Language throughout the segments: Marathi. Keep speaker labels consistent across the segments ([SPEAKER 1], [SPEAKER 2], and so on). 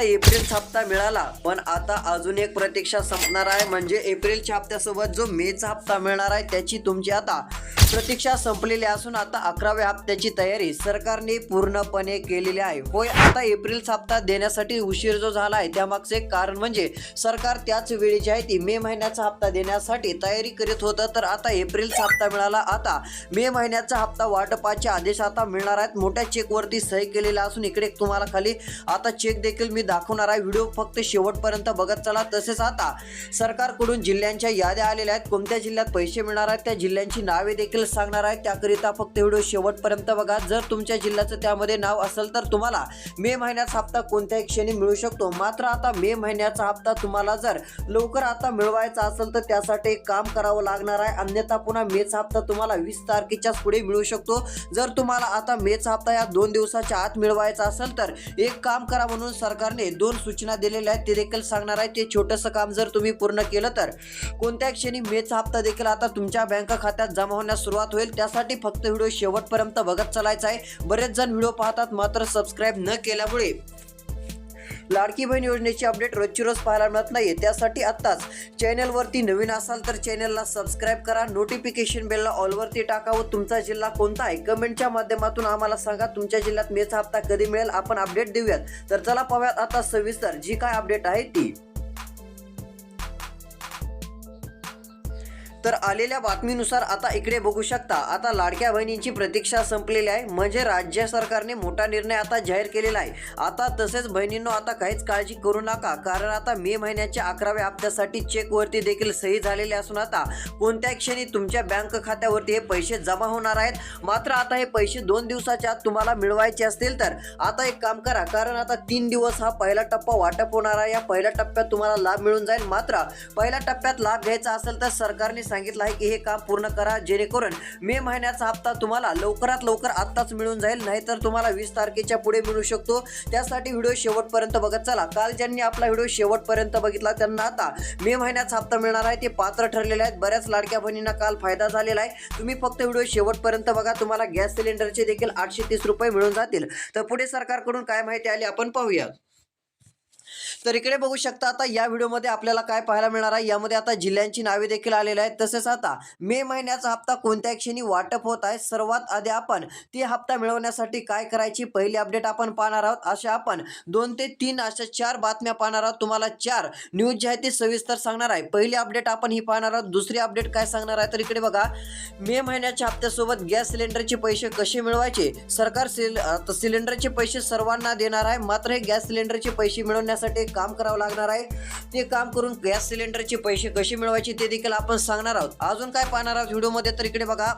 [SPEAKER 1] एप्रिलचा हप्ता मिळाला पण आता अजून एक प्रतीक्षा संपणार आहे. म्हणजे एप्रिलच्या हप्त्यासोबत जो मेचा हप्ता मिळणार आहे त्याची तुमची आता प्रतीक्षा संपलेली असून आता अकराव्या हप्त्याची तयारी सरकारने पूर्णपणे केलेली आहे. होय आता एप्रिलचा हप्ता देण्यासाठी उशीर जो झाला आहे त्यामागचे एक कारण म्हणजे सरकार त्याच वेळी जी आहे ती मे महिन्याचा हप्ता देण्यासाठी तयारी करीत होतं. तर आता एप्रिलचा हप्ता मिळाला आता मे महिन्याचा हप्ता वाटपाचे आदेश आता मिळणार आहेत. मोठ्या चेकवरती सही केलेला असून इकडे तुम्हाला खाली आता चेक देखील मी दाखवणार आहे व्हिडिओ फक्त शेवटपर्यंत बघत चला. तसेच आता सरकारकडून जिल्ह्यांच्या याद्या आलेल्या आहेत. कोणत्या जिल्ह्यात पैसे मिळणार आहेत त्या जिल्ह्यांची नावे देखील सांगणार आहेत. त्याकरिता फक्त व्हिडिओ शेवटपर्यंत बघा. जर तुमच्या जिल्ह्याचं त्यामध्ये नाव असेल तर तुम्हाला मे महिन्याचा हप्ता कोणत्याही क्षणी मिळू शकतो. मात्र आता मे महिन्याचा हप्ता तुम्हाला जर लवकर आता मिळवायचा असेल तर त्यासाठी एक काम करावं लागणार आहे. अन्यथा पुन्हा मेचा हप्ता तुम्हाला वीस तारखेच्याच पुढे मिळू शकतो. जर तुम्हाला आता मेचा हप्ता या दोन दिवसाच्या आत मिळवायचा असेल तर एक काम करा म्हणून सरकारने दोन सूचना दिलेल्या आहेत. ते देखील सांगणार आहे. ते छोटंसं काम जर तुम्ही पूर्ण केलं तर. कोणत्या क्षणी मेचा हप्ता देखील आता तुमच्या बँक खात्यात जमा होण्यास सुरुवात होईल. त्यासाठी फक्त व्हिडिओ शेवटपर्यंत बघत चालायचा आहे. बरेच जण व्हिडिओ पाहतात मात्र सबस्क्राईब न केल्यामुळे. लाडकी बहीण योजनेची अपडेट रोजची रोज पाहायला मिळत नाही त्यासाठी आत्ताच चॅनलवरती नवीन असाल तर चॅनलला सबस्क्राईब करा. नोटिफिकेशन बेलला ऑलवरती टाका व तुमचा जिल्हा कोणता आहे? कमेंटच्या माध्यमातून आम्हाला सांगा. तुमच्या जिल्ह्यात मेचा हप्ता कधी मिळेल? आपण अपडेट देऊयात. तर चला पाहूयात आता सविस्तर जी काय अपडेट आहे ती. तर आलेल्या बातमीनुसार आता इकडे बघू शकता आता लाडक्या बहिणींची प्रतीक्षा संपलेली आहे. म्हणजे राज्य सरकारने मोठा निर्णय आता जाहीर केलेला आहे. आता तसेच बहिणींनो आता काहीच काळजी करू नका. कारण आता मे महिन्याच्या अकराव्या हप्त्यासाठी चेकवरती देखील सही झालेली असून आता कोणत्या क्षणी तुमच्या बँक खात्यावरती हे पैसे जमा होणार आहेत. मात्र आता हे पैसे दोन दिवसाच्या आत तुम्हाला मिळवायचे असतील तर आता एक काम करा. कारण आता तीन दिवस हा पहिला टप्पा वाटप होणार आहे. या पहिल्या टप्प्यात तुम्हाला लाभ मिळून जाईल. मात्र पहिल्या टप्प्यात लाभ घ्यायचा असेल तर सरकारने सांगितलं आहे की हे काम पूर्ण करा जेणेकरून मे महिन्याचा हप्ता तुम्हाला लवकरात लवकर आत्ताच मिळून जाईल नाहीतर तुम्हाला वीस तारखेच्या पुढे मिळू शकतो. त्यासाठी व्हिडिओ शेवटपर्यंत बघत चला. काल ज्यांनी आपला व्हिडिओ शेवटपर्यंत बघितला त्यांना आता मे महिन्याचा हप्ता मिळणार आहे ते पात्र ठरलेले आहेत. बऱ्याच लाडक्या बहिणींना काल फायदा झालेला आहे. तुम्ही फक्त व्हिडिओ शेवटपर्यंत बघा तुम्हाला गॅस सिलेंडरचे देखील आठशे तीस रुपये मिळून जातील. तर पुढे सरकारकडून काय माहिती आली आपण पाहूया. तर इकडे बघू शकता आता या व्हिडिओमध्ये आपल्याला काय पाहायला मिळणार आहे? यामध्ये आता जिल्ह्यांची नावे देखील आलेली आहेत. तसेच आता मे महिन्याचा हप्ता कोणत्या क्षणी वाटप होत आहे. सर्वात आधी आपण ते हप्ता मिळवण्यासाठी काय करायची? पहिली अपडेट आपण पाहणार आहोत. अशा आपण दोन ते तीन अशा चार बातम्या पाहणार आहोत. तुम्हाला चार न्यूज जी आहे ती सविस्तर सांगणार आहे. पहिली अपडेट आपण ही पाहणार आहोत. दुसरी अपडेट काय सांगणार आहे? तर इकडे बघा. मे महिन्याच्या हप्त्यासोबत गॅस सिलेंडरचे पैसे कसे मिळवायचे? सरकार सिल सिलेंडरचे पैसे सर्वांना देणार आहे. मात्र हे गॅस सिलेंडरचे पैसे मिळवण्यासाठी काम करावं लागणार आहे. ते काम करून गॅस सिलेंडरचे पैसे कसे मिळवायचे ते देखील आपण सांगणार आहोत. अजून काय पाहणार आहोत व्हिडिओमध्ये तर इकडे बघा.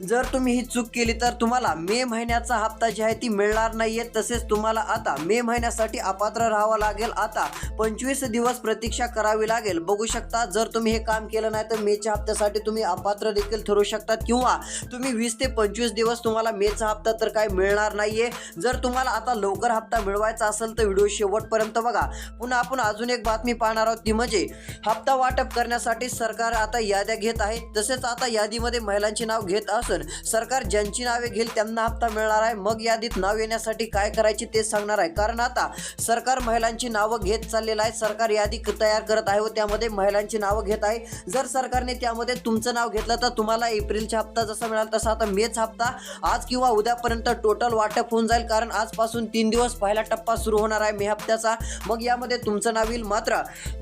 [SPEAKER 1] जर तुम्ही ही चूक केली तर तुम्हाला मे महिन्याचा हप्ता जी आहे ती मिळणार नाहीये. तसेच तुम्हाला आता मे महिन्यासाठी अपात्र राहावं लागेल. आता पंचवीस दिवस प्रतीक्षा करावी लागेल. बघू शकता जर तुम्ही हे काम केलं नाही तर मेच्या हप्त्यासाठी तुम्ही अपात्र देखील ठरू शकतात. किंवा तुम्ही वीस ते पंचवीस दिवस तुम्हाला मेचा हप्ता तर काय मिळणार नाहीये. जर तुम्हाला आता लवकर हप्ता मिळवायचा असेल तर व्हिडिओ शेवटपर्यंत बघा. पुन्हा आपण अजून एक बातमी पाहणार आहोत ती म्हणजे हप्ता वाटप करण्यासाठी सरकार आता याद्या घेत आहे. तसेच आता यादीमध्ये महिलांचे नाव घेत शासन सरकार ज्यांची नावे घेईल त्यांना हप्ता मिळणार आहे. मग यादीत नाव येण्यासाठी काय करायचे ते सांगणार आहे. कारण आता सरकार महिलांची नावं घेत चाललेलं आहे. सरकार यादी तयार करत आहे व त्यामध्ये महिलांची नावं घेत आहे. जर सरकारने त्यामध्ये तुमचं नाव घेतलं तर तुम्हाला एप्रिलचा हप्ता जसा मिळाला तसा आता मेच हप्ता आज किंवा उद्यापर्यंत टोटल वाटप होऊन जाईल. कारण आजपासून तीन दिवस पहिला टप्पा सुरू होणार आहे मे हप्त्याचा. मग यामध्ये तुमचं नाव येईल. मात्र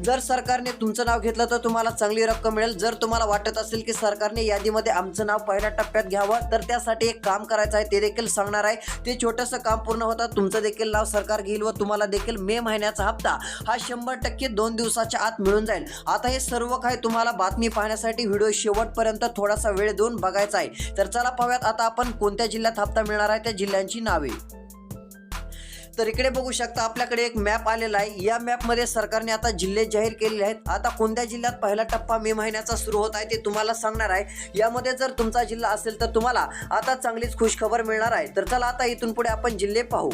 [SPEAKER 1] जर सरकारने तुमचं नाव घेतलं तर तुम्हाला चांगली रक्कम मिळेल. जर तुम्हाला वाटत असेल की सरकारने यादीमध्ये आमचं नाव पहिल्या टप्प्यात घ्यावं. तर त्यासाठी एक काम करायचं आहे ते देखील सांगणार आहे. ते छोटंसं काम पूर्ण होतं तुमचं देखील नाव सरकार घेईल व तुम्हाला देखील मे महिन्याचा हप्ता हा शंभर टक्के दोन दिवसाच्या आत मिळून जाईल. आता हे सर्व काही तुम्हाला बातमी पाहण्यासाठी व्हिडिओ शेवटपर्यंत थोडासा वेळ देऊन बघायचा आहे. तर चला पाहूयात आता आपण कोणत्या जिल्ह्यात हप्ता मिळणार आहे त्या जिल्ह्यांची नावे. तर इकडे बघू शकता आपल्याकडे एक मॅप आलेला आहे. या मॅपमध्ये सरकारने आता जिल्हे जाहीर केलेले आहेत. आता कोणत्या जिल्ह्यात पहिला टप्पा मे महिन्याचा सुरू होत आहे ते तुम्हाला सांगणार आहे. यामध्ये जर तुमचा जिल्हा असेल तर तुम्हाला आता चांगलीच खुशखबर मिळणार आहे. तर चला आता इथून पुढे आपण जिल्हे पाहू.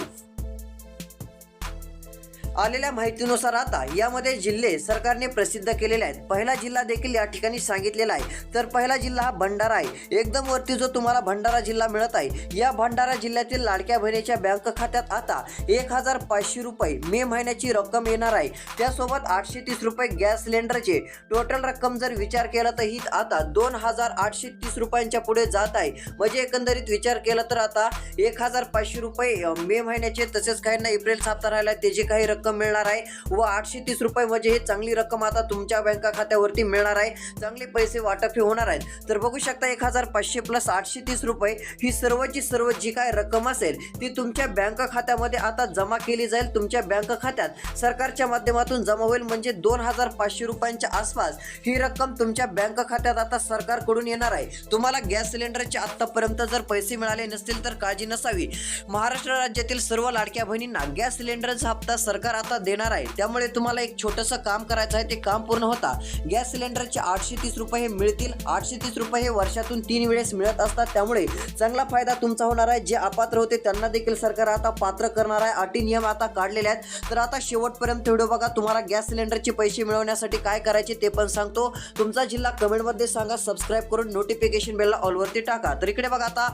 [SPEAKER 1] आलेल्या माहितीनुसार आता यामध्ये जिल्हे सरकारने प्रसिद्ध केलेले आहेत. पहिला जिल्हा देखील या ठिकाणी सांगितलेला आहे. तर पहिला जिल्हा हा भंडारा आहे. एकदम वरती जो तुम्हाला भंडारा जिल्हा मिळत आहे या भंडारा जिल्ह्यातील लाडक्या बहिणीच्या बँक खात्यात आता एक हजार पाचशे रुपये मे महिन्याची रक्कम येणार आहे. त्यासोबत आठशे तीस रुपये गॅस सिलेंडरचे टोटल रक्कम जर विचार केला तर ही आता दोन हजार आठशे तीस रुपयांच्या पुढे जात आहे. म्हणजे एकंदरीत विचार केला तर आता एक हजार पाचशे रुपये मे महिन्याचे तसेच काहींना एप्रिल साप्ताह राहिला त्याची काही रक्कम रक्कम मिळणार आहे व आठशे तीस रुपये म्हणजे ही चांगली रक्कम आता तुमच्या बँका खात्यावरती मिळणार आहे. चांगले पैसे वाटप हे होणार आहेत. तर बघू शकता एक हजार पाचशे प्लस आठशे तीस रुपये ही सर्वची सर्व जी काय रक्कम असेल ती तुमच्या बँक खात्यामध्ये आता जमा केली जाईल तुमच्या बँक खात्यात. सरकारच्या माध्यमातून जमा होईल म्हणजे दोन हजार पाचशे रुपयांच्या आसपास ही रक्कम तुमच्या बँक खात्यात आता सरकारकडून येणार आहे. तुम्हाला गॅस सिलेंडरचे आतापर्यंत जर पैसे मिळाले नसतील तर काळजी नसावी. महाराष्ट्र राज्यातील सर्व लाडक्या बहिणींना गॅस सिलेंडरचा हप्ता सरकार आता देणार आहे. त्यामुळे तुम्हाला एक छोटंसं काम करायचं आहे ते काम पूर्ण होता. गॅस सिलेंडरचे आठशे तीस रुपये हे मिळतील. आठशे तीस रुपये हे वर्षातून तीन वेळेस मिळत असतात. त्यामुळे चांगला फायदा तुमचा होणार आहे. जे अपात्र होते त्यांना देखील सरकार आता पात्र करणार आहे. अटी नियम आता काढलेले आहेत. तर आता शेवटपर्यंत व्हिडिओ बघा. तुम्हाला गॅस सिलेंडरचे पैसे मिळवण्यासाठी काय करायचे ते पण सांगतो. तुमचा जिल्हा कमेंटमध्ये सांगा. सबस्क्राईब करून नोटिफिकेशन बेलला ऑलवरती टाका. तर इकडे बघा आता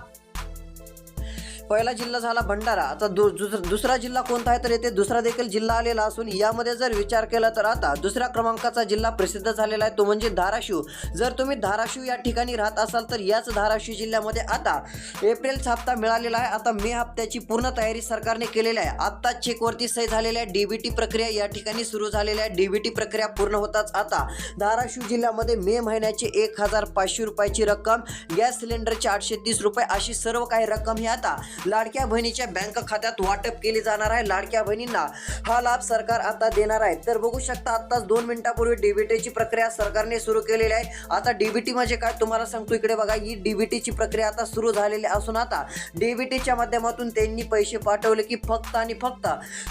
[SPEAKER 1] पहिला जिल्हा झाला भंडारा. आता दु दुस- दुसरा जिल्हा कोणता आहे? तर येथे दुसरा देखील जिल्हा आलेला असून यामध्ये जर विचार केला तर आता दुसऱ्या क्रमांकाचा जिल्हा प्रसिद्ध झालेला आहे तो म्हणजे धाराशिव. जर तुम्ही धाराशिव या ठिकाणी राहत असाल तर याच धाराशिव जिल्ह्यामध्ये आता एप्रिलचा हप्ता मिळालेला आहे. आता मे हप्त्याची पूर्ण तयारी सरकारने केलेली आहे. आत्ता चेकवरती सही झालेल्या आहे. डीबीटी प्रक्रिया या ठिकाणी सुरू झालेल्या आहे. डीबीटी प्रक्रिया पूर्ण होताच आता धाराशिव जिल्ह्यामध्ये मे महिन्याची एक हजार पाचशे रुपयाची रक्कम गॅस सिलेंडरचे आठशे तीस रुपये अशी सर्व काही रक्कम ही आता लाडक्या बहिणीच्या बँक खात्यात वाटप केली जाणार आहे. लाडक्या बहिणींना हा लाभ सरकार आता देणार आहे. तर बघू शकता आत्ताच दोन मिनिटापूर्वी डीबीटीची प्रक्रिया सरकारने सुरू केलेली आहे. आता डीबीटी म्हणजे काय तुम्हाला सांगतो इकडे बघा. ही डीबीटीची प्रक्रिया आता सुरू झालेली असून आता डीबीटीच्या माध्यमातून त्यांनी पैसे पाठवले की फक्त आणि फक्त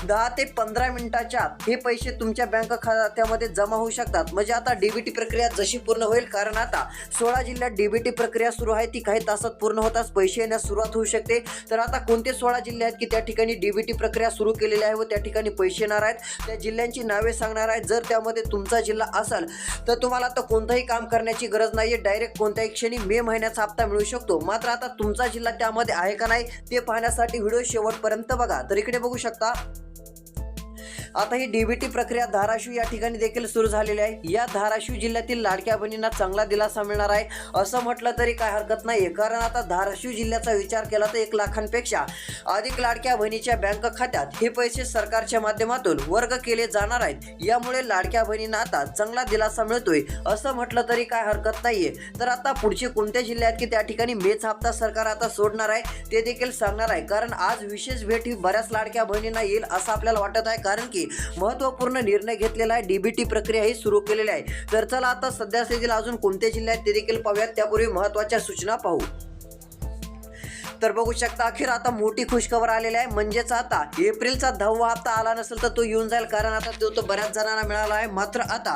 [SPEAKER 1] दहा ते पंधरा मिनिटाच्या हे पैसे तुमच्या बँक खात्यामध्ये जमा होऊ शकतात. म्हणजे आता डीबीटी प्रक्रिया जशी पूर्ण होईल कारण आता सोळा जिल्ह्यात डीबीटी प्रक्रिया सुरू आहे. ती काही तासात पूर्ण होताच पैसे येण्यास सुरुवात होऊ शकते. तर तर आता कोणते सोळा जिल्हे आहेत की त्या ठिकाणी डीबीटी प्रक्रिया सुरू केलेली आहे व त्या ठिकाणी पैसे येणार आहेत? त्या जिल्ह्यांची नावे सांगणार आहेत. जर त्यामध्ये तुमचा जिल्हा असेल तर तुम्हाला आता कोणतंही काम करण्याची गरज नाही आहे डायरेक्ट कोणत्याही क्षणी मे महिन्याचा हप्ता मिळू शकतो. मात्र आता तुमचा जिल्हा त्यामध्ये आहे का नाही ते पाहण्यासाठी व्हिडिओ शेवटपर्यंत बघा. तर इकडे बघू शकता. आता ही डीबीटी प्रक्रिया धाराशिव या ठिकाणी देखील सुरू झालेली आहे. या धाराशिव जिल्ह्यातील लाडक्या बहिणींना चांगला दिलासा मिळणार आहे. असं म्हटलं तरी काय हरकत नाही. कारण आता धाराशिव जिल्ह्याचा विचार केला तर एक लाखांपेक्षा अधिक लाडक्या बहिणीच्या बँक खात्यात हे पैसे सरकारच्या माध्यमातून वर्ग केले जाणार आहेत. यामुळे लाडक्या बहिणींना आता चांगला दिलासा मिळतोय. असं म्हटलं तरी काय हरकत नाहीये. तर आता पुढचे कोणत्या जिल्ह्यात की त्या ठिकाणी मेच हप्ता सरकार आता सोडणार आहे ते देखील सांगणार आहे. कारण आज विशेष भेट ही बऱ्याच लाडक्या बहिणींना येईल असं आपल्याला वाटत आहे. कारण की महत्त्वपूर्ण निर्णय घेतलेला आहे. डीबीटी प्रक्रिया ही सुरू केलेली आहे. तर चला आता सध्या स्थितीला अजून कोणते जिल्हे आहेत ते देखील पाहूयात. त्यापूर्वी महत्त्वाच्या सूचना पाहू. तर बघू शकता अखेर आता मोठी खुशखबर आलेली आहे. म्हणजेच आता एप्रिलचा दहावा हप्ता आला नसेल तर तो येऊन जाईल. कारण आता तो तो बऱ्याच जणांना मिळाला आहे. मात्र आता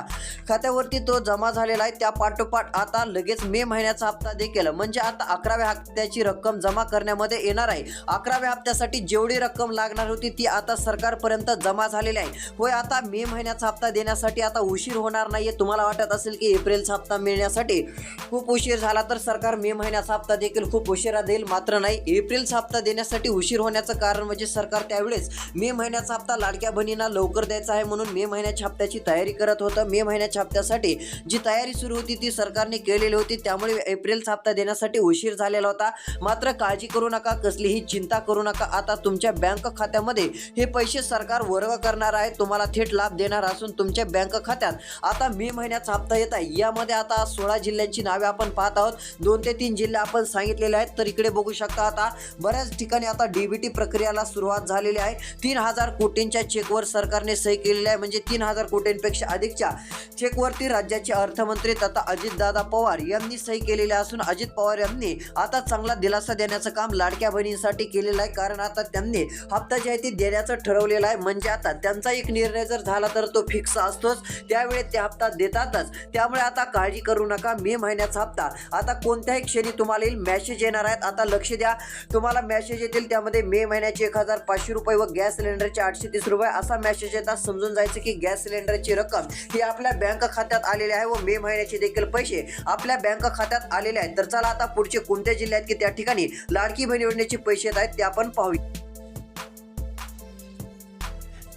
[SPEAKER 1] खात्यावरती तो जमा झालेला आहे. त्या पाठोपाठ आता लगेच मे महिन्याचा हप्ता देखील. म्हणजे आता अकराव्या हप्त्याची रक्कम जमा करण्यामध्ये येणार आहे. अकराव्या हप्त्यासाठी जेवढी रक्कम लागणार होती ती आता सरकारपर्यंत जमा झालेली आहे. होय आता मे महिन्याचा हप्ता देण्यासाठी आता उशीर होणार नाहीये. तुम्हाला वाटत असेल की एप्रिलचा हप्ता मिळण्यासाठी खूप उशीर झाला तर सरकार मे महिन्याचा हप्ता देखील खूप उशिरा देईल. मात्र नाही नाही एप्रिलचा हप्ता देण्यासाठी उशीर होण्याचं कारण म्हणजे सरकार त्यावेळेस मे महिन्याचा हप्ता लाडक्या बहिणींना लवकर द्यायचा आहे म्हणून मे महिन्याच्या हप्त्याची तयारी करत होतं. मे महिन्याच्या हप्त्यासाठी जी तयारी सुरू होती ती सरकारने केलेली होती. त्यामुळे एप्रिलचा हप्ता देण्यासाठी उशीर झालेला होता. मात्र काळजी करू नका कसलीही चिंता करू नका. आता तुमच्या बँक खात्यामध्ये हे पैसे सरकार वर्ग करणार आहे. तुम्हाला थेट लाभ देणार असून तुमच्या बँक खात्यात आता मे महिन्याचा हप्ता येत आहे. यामध्ये आता सोळा जिल्ह्यांची नावे आपण पाहत आहोत. दोन ते तीन जिल्हे आपण सांगितलेले आहेत. तर इकडे बघू शकता आता बऱ्याच ठिकाणी आता डीबीटी प्रक्रियाला सुरुवात झालेली आहे. तीन हजार कोटींच्या चेकवर सरकारने सही केलेली आहे. म्हणजे तीन हजार कोटींपेक्षा अधिकच्या चेकवरती राज्याचे अर्थमंत्री तथा अजितदादा पवार यांनी सही केलेली असून अजित पवार यांनी आता चांगला दिलासा देण्याचं काम लाडक्या बहिणींसाठी केलेलं आहे. कारण आता त्यांनी हप्ता जे आहे ते देण्याचं ठरवलेलं आहे. म्हणजे आता त्यांचा एक निर्णय जर झाला तर तो फिक्स असतोच. त्यावेळी ते हप्ता देतातच. त्यामुळे आता काळजी करू नका. मे महिन्याचा हप्ता. आता कोणत्याही क्षणी तुम्हाला येईल. मॅसेज येणार आहेत. आता लक्ष द्या. करा तुम्हाला मेसेज येतील. त्यामध्ये मे महिन्याचे एक हजार पाचशे रुपये व गॅस सिलेंडरचे आठशे तीस रुपये असा मेसेज येतात. समजून जायचं की गॅस सिलेंडरची रक्कम ही आपल्या बँक खात्यात आलेली आहे व मे महिन्याचे देखील पैसे आपल्या बँक खात्यात आलेले आहेत. तर चला आता पुढचे कोणत्या जिल्ह्यात की त्या ठिकाणी लाडकी बहीण योजनेचे पैसे येत आहेत ते आपण पाहूया.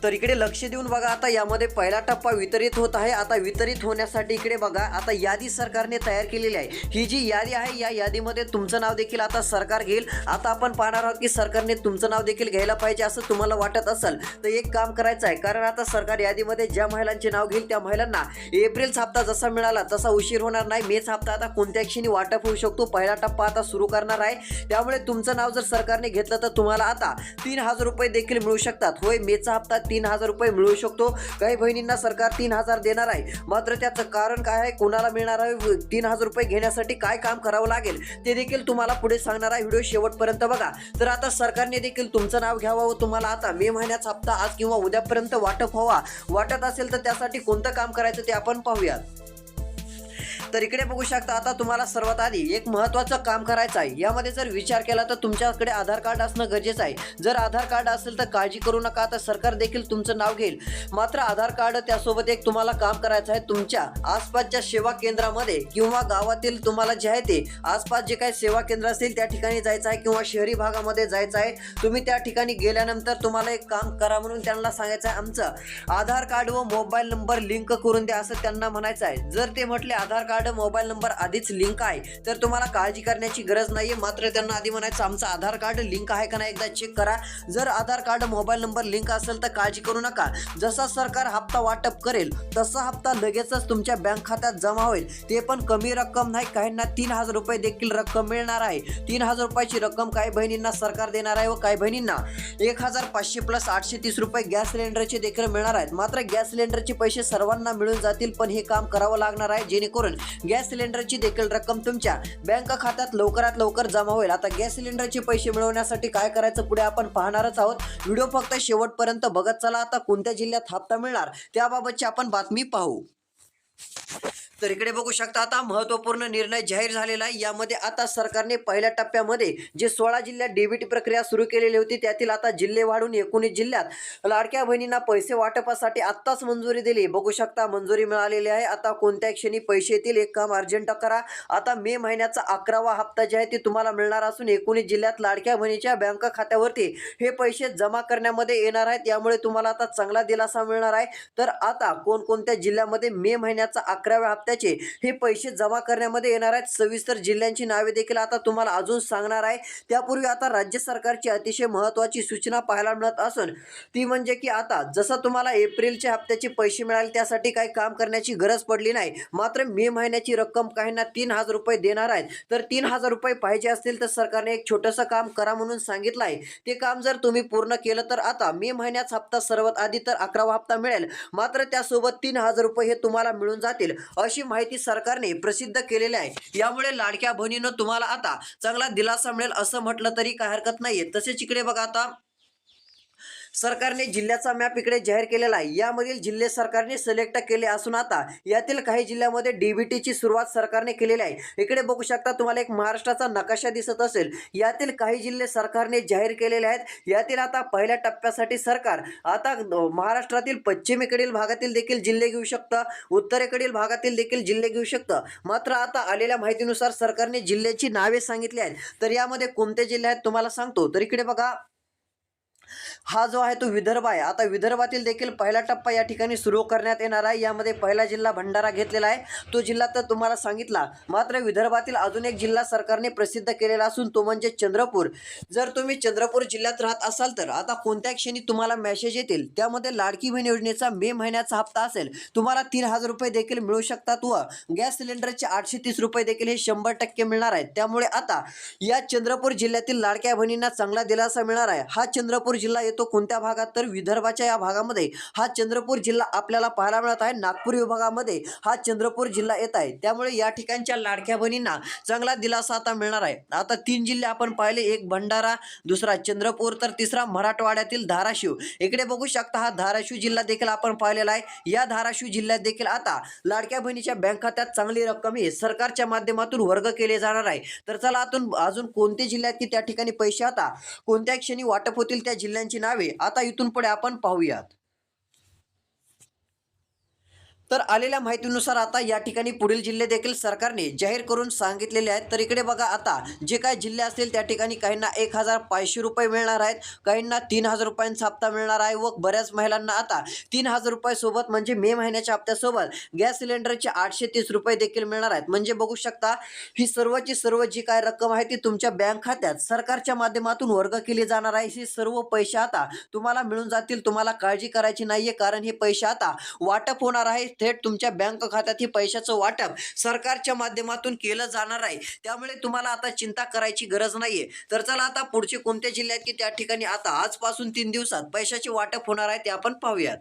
[SPEAKER 1] तर इकडे लक्ष देऊन बघा आता यामध्ये पहिला टप्पा वितरित होत आहे. आता वितरित होण्यासाठी इकडे बघा आता यादी सरकारने तयार केलेली आहे. ही जी यादी आहे या यादीमध्ये तुमचं नाव देखील आता सरकार घेईल. आता आपण पाहणार आहोत की सरकारने तुमचं नाव देखील घ्यायला पाहिजे असं तुम्हाला वाटत असेल तर एक काम करायचं आहे. कारण आता सरकार यादीमध्ये ज्या महिलांचे नाव घेईल त्या महिलांना एप्रिलचा हप्ता जसा मिळाला तसा उशीर होणार नाही. मेचा हप्ता आता कोणत्या क्षणी वाटप होऊ शकतो? पहिला टप्पा आता सुरू करणार आहे. त्यामुळे तुमचं नाव जर सरकारने घेतलं तर तुम्हाला आता तीन हजार रुपये देखील मिळू शकतात. होय मेचा हप्ता तीन तीन हजार रुपये मिळू शकतो. काही बहिणींना सरकार तीन हजार देणार आहे. मात्र त्याचं कारण काय आहे? कोणाला मिळणार आहे? तीन हजार रुपये घेण्यासाठी काय काम करावं लागेल? ते देखील तुम्हाला पुढे सांगणार आहे व्हिडिओ शेवटपर्यंत बघा. तर आता सरकारने देखील तुमचं नाव घ्यावं. व तुम्हाला आता मे महिन्याचा हप्ता आज किंवा उद्यापर्यंत वाटप व्हावा. वाटत असेल तर त्यासाठी कोणतं काम करायचं ते आपण पाहूयात. तर इकडे बघू शकता आता तुम्हाला सर्वात आधी एक महत्त्वाचं काम करायचं आहे. यामध्ये जर विचार केला तर तुमच्याकडे आधार कार्ड असणं गरजेचं आहे. जर आधार कार्ड असेल तर काळजी करू नका तर सरकार देखील तुमचं नाव घेईल. मात्र आधार कार्ड त्यासोबत एक तुम्हाला काम करायचं आहे तुमच्या आसपासच्या सेवा केंद्रामध्ये किंवा गावातील तुम्हाला जे आहे ते आसपास जे काही सेवा केंद्र असतील त्या ठिकाणी जायचं आहे किंवा शहरी भागामध्ये जायचं आहे. तुम्ही त्या ठिकाणी गेल्यानंतर तुम्हाला एक काम करा म्हणून त्यांना सांगायचं आहे आमचं. आधार कार्ड व मोबाईल नंबर लिंक करून द्या असं त्यांना म्हणायचं आहे. जर ते म्हटले आधार कार्ड मोबाईल नंबर आधीच लिंक आहे. तर तुम्हाला काळजी करण्याची गरज नाही आहे मात्र त्यांना आधी म्हणायचं आमचं आधार कार्ड लिंक आहे का नाही एकदा चेक करा. जर Aadhaar card mobile number link असेल तर काळजी करू नका. जसा सरकार हप्ता वाटप करेल तसा हप्ता लगेचच तुमच्या बँक खात्यात जमा होईल. ते पण कमी रक्कम नाही काहींना तीन हजार रुपये देखील रक्कम मिळणार आहे. तीन हजार रुपयाची रक्कम काही बहिणींना सरकार देणार आहे व काही बहिणींना. एक हजार पाचशे प्लस आठशे तीस रुपये गॅस सिलेंडरचे देखील मिळणार आहेत. मात्र गॅस सिलेंडरचे पैसे सर्वांना मिळून जातील पण हे काम करावं लागणार आहे. जेणेकरून गॅस सिलेंडरची देखील रक्कम तुमच्या बँक खात्यात लवकरात लवकर जमा होईल. आता गॅस सिलेंडरचे पैसे मिळवण्यासाठी काय करायचं पुढे आपण पाहणारच आहोत. व्हिडिओ फक्त शेवटपर्यंत बघत चला. आता कोणत्या जिल्ह्यात हप्ता मिळणार? त्याबाबतची आपण बातमी पाहू. तर इकडे बघू शकता आता महत्त्वपूर्ण निर्णय जाहीर झालेला आहे. यामध्ये आता सरकारने पहिल्या टप्प्यामध्ये जे सोळा जिल्ह्यात डेबिट प्रक्रिया सुरू केलेली होती त्यातील आता जिल्हे वाढून एकोणीस जिल्ह्यात लाडक्या बहिणींना पैसे वाटपासाठी आत्ताच मंजुरी दिली. बघू शकता मंजुरी मिळालेली आहे. आता कोणत्या क्षणी पैसे येतील एक काम अर्जंट करा. आता मे महिन्याचा अकरावा हप्ता जे आहे ते तुम्हाला मिळणार असून एकोणीस जिल्ह्यात लाडक्या बहिणीच्या बँक खात्यावरती हे पैसे जमा करण्यामध्ये येणार आहेत. त्यामुळे तुम्हाला आता चांगला दिलासा मिळणार आहे. तर आता कोणकोणत्या जिल्ह्यामध्ये मे महिन्याचा अकराव्या हप्त्याचे. हे पैसे जमा करण्यामध्ये येणार आहेत. सविस्तर जिल्ह्यांची नावे देखील आता तुम्हाला अजून सांगणार आहे. त्यापूर्वी आता राज्य सरकारची अतिशय महत्त्वाची सूचना पाहायला मिळत असून ती म्हणजे की आता जसं तुम्हाला एप्रिलच्या हप्त्याचे पैसे मिळाले त्यासाठी काही काम करण्याची गरज पडली नाही. मात्र मे महिन्याची रक्कम काहींना तीन हजार रुपये देणार आहेत. तर तीन हजार रुपये पाहिजे असतील तर सरकारने एक छोटंसं काम करा म्हणून सांगितलं आहे. ते काम जर तुम्ही पूर्ण केलं तर आता मे महिन्याचा हप्ता सर्वात आधी तर अकरावा हप्ता मिळेल. मात्र त्यासोबत तीन हजार रुपये हे तुम्हाला मिळून जातील. अशी माहिती सरकारने प्रसिद्ध केलेली आहे. यामुळे लाडक्या बहिणीनं तुम्हाला आता चांगला दिलासा मिळेल असं म्हटलं तरी काय हरकत नाहीये. तसेच इकडे बघा आता सरकारने जिल्ह्याचा मॅप इकडे जाहीर केलेला आहे. यामधील जिल्हे सरकारने सिलेक्ट केले असून आता यातील काही जिल्ह्यामध्ये डीबीटीची सुरुवात सरकारने केलेली आहे. इकडे बघू शकता तुम्हाला एक महाराष्ट्राचा नकाशा दिसत असेल. यातील काही जिल्हे सरकारने जाहीर केलेले आहेत. यातील आता पहिल्या टप्प्यासाठी सरकार आता महाराष्ट्रातील पश्चिमेकडील भागातील देखील जिल्हे घेऊ शकतं. उत्तरेकडील भागातील देखील जिल्हे घेऊ शकतं. मात्र आता आलेल्या माहितीनुसार सरकारने जिल्ह्याची नावे सांगितली आहेत. तर यामध्ये कोणते जिल्हे आहेत तुम्हाला सांगतो. तर इकडे बघा. हा जो आहे तो विदर्भ आहे. आता विदर्भातील देखील पहिला टप्पा या ठिकाणी सुरू करण्यात येणार आहे. यामध्ये पहिला जिल्हा भंडारा घेतलेला आहे. तो जिल्हा तर तुम्हाला सांगितला. मात्र विदर्भातील अजून एक जिल्हा सरकारने प्रसिद्ध केलेला असून तो म्हणजे चंद्रपूर. जर तुम्ही चंद्रपूर जिल्ह्यात राहत असाल तर आता कोणत्या क्षणी तुम्हाला मेसेज येतील? त्यामध्ये लाडकी बहीण योजनेचा मे महिन्याचा हप्ता असेल. तुम्हाला तीन हजार रुपये देखील मिळू शकतात व गॅस सिलेंडरचे आठशे तीस रुपये देखील हे शंभर टक्के मिळणार आहेत. त्यामुळे आता या चंद्रपूर जिल्ह्यातील लाडक्या बहिणींना चांगला दिलासा मिळणार आहे. हा चंद्रपूर चंद्रपूर जिल्हा येतो. कोणत्या भागात? तर विदर्भाच्या या भागामध्ये. हा चंद्रपूर जिल्हा आपल्याला पाहायला मिळत आहे. नागपूर विभागामध्ये हा चंद्रपूर जिल्हा येत आहे. त्यामुळे या ठिकाणच्या लाडक्या बहिणींना चांगला दिलासा आता मिळणार आहे. आता तीन जिल्हे आपण पाहिले. एक भंडारा दुसरा चंद्रपूर तर तिसरा मराठवाड्यातील धाराशिव. इकडे बघू शकता हा धाराशिव जिल्हा देखील आपण पाहिलेला आहे. या धाराशिव जिल्ह्यात देखील आता लाडक्या बहिणीच्या बँक खात्यात चांगली रक्कम ही सरकारच्या माध्यमातून वर्ग केले जाणार आहे. तर चला अजून अजून कोणते जिल्ह्यात की त्या ठिकाणी पैसे आता कोणत्या क्षणी वाटप होतील त्या जिल्ह्यांची नावे आता इथून पुढे आपण पाहूयात. तर आलेल्या माहितीनुसार आता या ठिकाणी पुढील जिल्हे देखील सरकारने जाहीर करून सांगितलेले आहेत. तर इकडे बघा आता जे काय जिल्हे असतील त्या ठिकाणी काहींना एक हजार पाचशे रुपये मिळणार आहेत. काहींना तीन हजार रुपयांचा हप्ता मिळणार आहे व बऱ्याच महिलांना आता तीन हजार रुपयासोबत म्हणजे मे महिन्याच्या हप्त्यासोबत गॅस सिलेंडरचे आठशे तीस रुपये देखील मिळणार आहेत. म्हणजे बघू शकता ही सर्वची सर्व जी काय रक्कम आहे ती तुमच्या बँक खात्यात सरकारच्या माध्यमातून वर्ग केली जाणार आहे. ही सर्व पैसे आता तुम्हाला मिळून जातील. तुम्हाला काळजी करायची नाहीये कारण हे पैसे आता वाटप होणार आहे. थेट तुमच्या बँक खात्यात हे पैशाचं वाटप सरकारच्या माध्यमातून केलं जाणार आहे. त्यामुळे तुम्हाला आता चिंता करायची गरज नाहीये. तर चला आता पुढचे कोणत्या जिल्ह्यात की त्या ठिकाणी आता आजपासून तीन दिवसात पैशाचे वाटप होणार आहे ते आपण पाहूयात.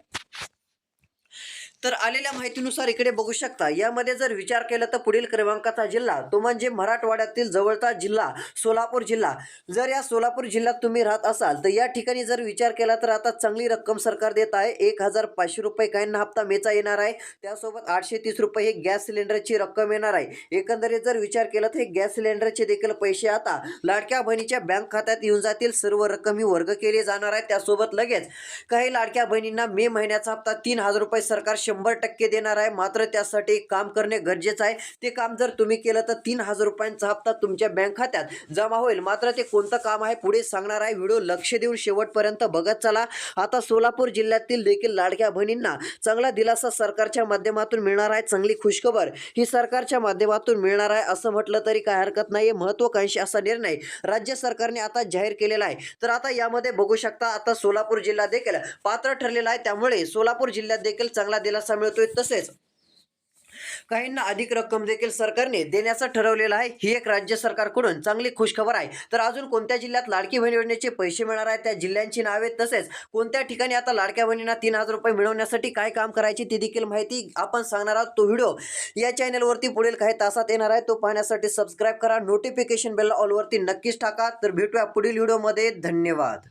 [SPEAKER 1] तर आलेल्या माहितीनुसार इकडे बघू शकता यामध्ये जर विचार केला तर पुढील क्रमांकाचा जिल्हा तो म्हणजे मराठवाड्यातील जवळचा जिल्हा सोलापूर जिल्हा. जर या सोलापूर जिल्ह्यात तुम्ही राहत असाल तर या ठिकाणी जर विचार केला तर आता चांगली रक्कम सरकार देत आहे. एक हजार पाचशे रुपये काहींना हप्ता मेचा येणार आहे. त्यासोबत आठशे तीस रुपये हे गॅस सिलेंडरची रक्कम येणार आहे. एकंदरीत जर विचार केला तर हे गॅस सिलेंडरचे देखील पैसे आता लाडक्या बहिणीच्या बँक खात्यात येऊन जातील. सर्व रक्कम ही वर्ग केली जाणार आहे. त्यासोबत लगेच काही लाडक्या बहिणींना मे महिन्याचा हप्ता तीन हजार रुपये सरकार शंभर शंभर टक्के देणार आहे. मात्र त्यासाठी काम करणे गरजेचं आहे. ते काम जर तुम्ही केलं तर तीन हजार रुपयांचा हप्ता तुमच्या बँक खात्यात जमा होईल. मात्र ते कोणतं काम आहे पुढे सांगणार आहे. व्हिडिओ लक्ष देऊन शेवटपर्यंत बघत चला. आता सोलापूर जिल्ह्यातील देखील लाडक्या बहिणींना चांगला दिलासा सरकारच्या माध्यमातून मिळणार आहे. चांगली खुशखबर ही सरकारच्या माध्यमातून मिळणार आहे असं म्हटलं तरी काय हरकत नाही महत्वाकांक्षी असा निर्णय राज्य सरकारने आता जाहीर केलेला आहे. तर आता यामध्ये बघू शकता आता सोलापूर जिल्हा देखील पात्र ठरलेला आहे. त्यामुळे सोलापूर जिल्ह्यात देखील चांगला दिला दिलासा मिळतोय तसेच. काहींना अधिक रक्कम देखील सरकारने देण्याचं ठरवलेलं आहे. ही एक राज्य सरकारकडून चांगली खुशखबर आहे. तर अजून कोणत्या जिल्ह्यात लाडकी बहीण योजनेचे पैसे मिळणार आहेत? त्या जिल्ह्यांची नावे तसेच कोणत्या ठिकाणी आता लाडक्या बहिणींना तीन हजार रुपये मिळवण्यासाठी काय काम करायची ती देखील माहिती आपण सांगणार आहोत. तो व्हिडिओ या चॅनलवरती पुढील काही तासात येणार आहे. तो पाहण्यासाठी सबस्क्राईब करा. नोटिफिकेशन बेल ऑलवरती नक्कीच टाका. तर भेटूया पुढील व्हिडिओमध्ये. धन्यवाद.